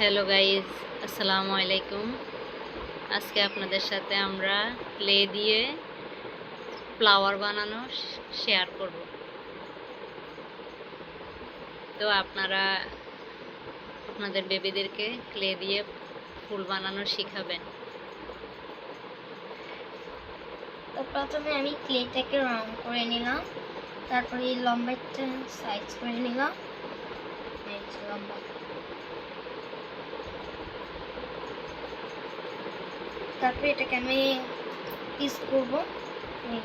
Hello guys আসসালামু আলাইকুম। আজকে আপনাদের সাথে আমরা ক্লে দিয়ে ফ্লাওয়ার বানানো শেয়ার করব। তো আপনারা, আপনাদের বেবিদেরকে ক্লে দিয়ে ফুল বানানো শেখাবেন। তো প্রথমে আমি ক্লেটাকে রং করে নিলাম, তারপরে লম্বাটা সাইজ করে নিলাম। লম্বা। তারপরে এটাকে আমি পিস করব। এই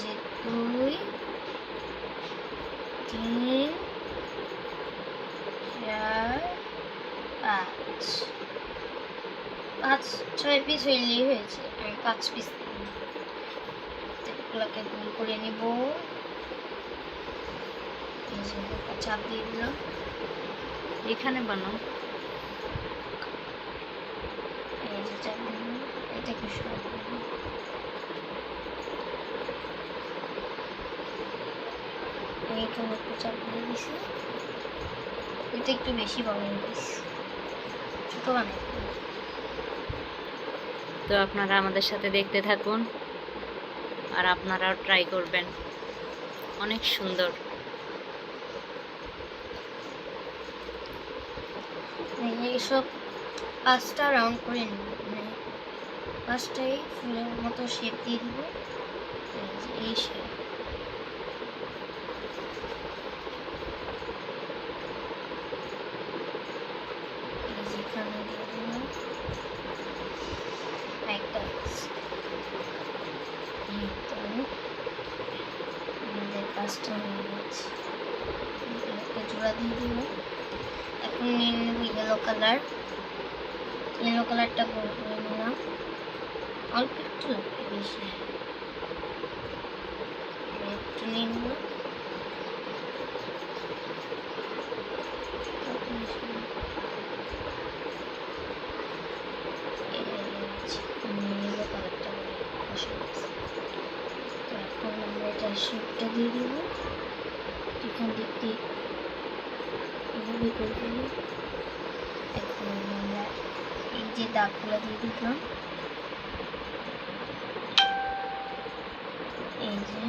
যে দুই, তিন, চার, পাঁচ। পাঁচ, ছয় পিস হইলেই হয়েছে। আমি পাঁচ পিস এগুলোকে গোল করে নিব। চাপ দিয়ে দিলাম। এখানে বানাও এই যে দিলাম এটাকে সরাই দিলাম একটু চাপ দিয়ে দিছি এটা একটু বেশি বড় হয়ে ছোট বানাই তো আপনারা আমাদের সাথে দেখতে থাকুন আর আপনারাও ট্রাই করবেন। অনেক সুন্দর। এইসব পাঁচটা রাউন্ড করে নিব। মানে পাঁচটাই ফুলের মতো শেপ দিয়ে দিব। এই শেপ জোড়া দিয়ে দিব এখন নিয়ে নেব ইয়েলো কালার ইয়েলো কালারটা করে নিলাম। অল্প একটু লাগবে বেশি। একটু নিয়ে দিয়ে দিব এখান দিক দিয়ে ফেলি এখন আমরা এই যে দাগগুলো দিয়ে দিলাম। এই যে।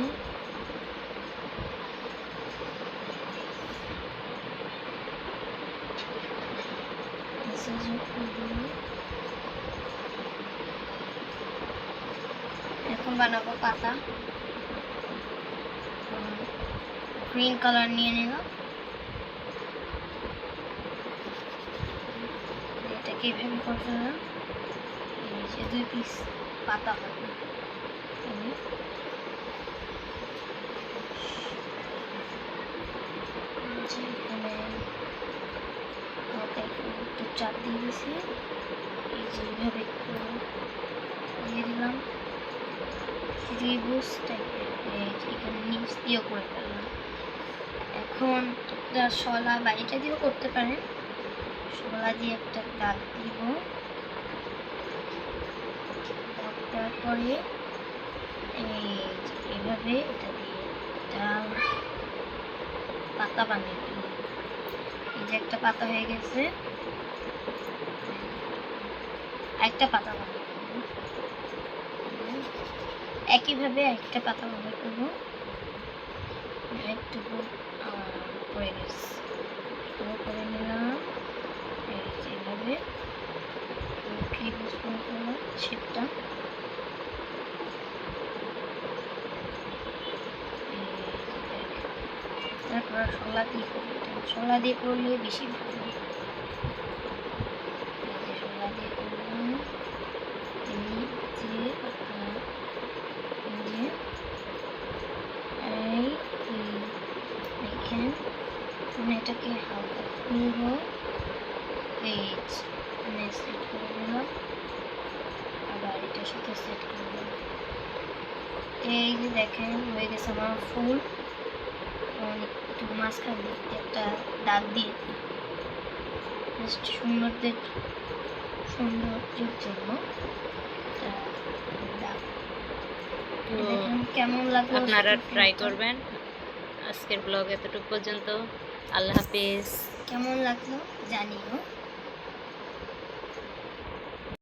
এখন বানাবো পাতা। গ্রিন কালার নিয়ে নিলাম এটাকে এভাবে করে ফেললাম এই যে দুই পিস পাতা হবে। এখানে একটু চাপ দিয়ে দিয়েছি। এই যে এইভাবে একটু দিয়ে দিলাম। ত্রিভুজ টাইপের এখানে নিচ দিয়েও করে ফেললাম। এখন একটা শলা বা এটা দিয়েও করতে পারেন। শলা দিয়ে একটা দাগ দিব। দাগ দেওয়ার পরে এই এভাবে এটা দিয়ে একটা পাতা বানিয়ে দিলাম এই যে একটা পাতা হয়ে গেছে। একটা পাতা বানিয়ে একইভাবে একটা পাতা বানিয়ে করব একটু পড়ে গেছে। করে নিলাম। ত্রিভুজ করে শেপটা তারপর শলা দিয়ে শলা দিয়ে করলে বেশি ভালো শলা দিয়ে যে এটাকে হালকা আমি সেট করে দিলাম আবার এটার সাথে সেট করে দিলাম এই যে দেখেন হয়ে গেছে আমার ফুল একটু মাঝখান দিক একটা দাগ দিয়ে জাস্ট সুন্দরদের সৌন্দর্যের জন্য কেমন লাগল আপনারা? ট্রাই করবেন। আজকের ব্লগ এতটুকু পর্যন্ত। আল্লাহ হাফিজ। কেমন লাগল জানিও।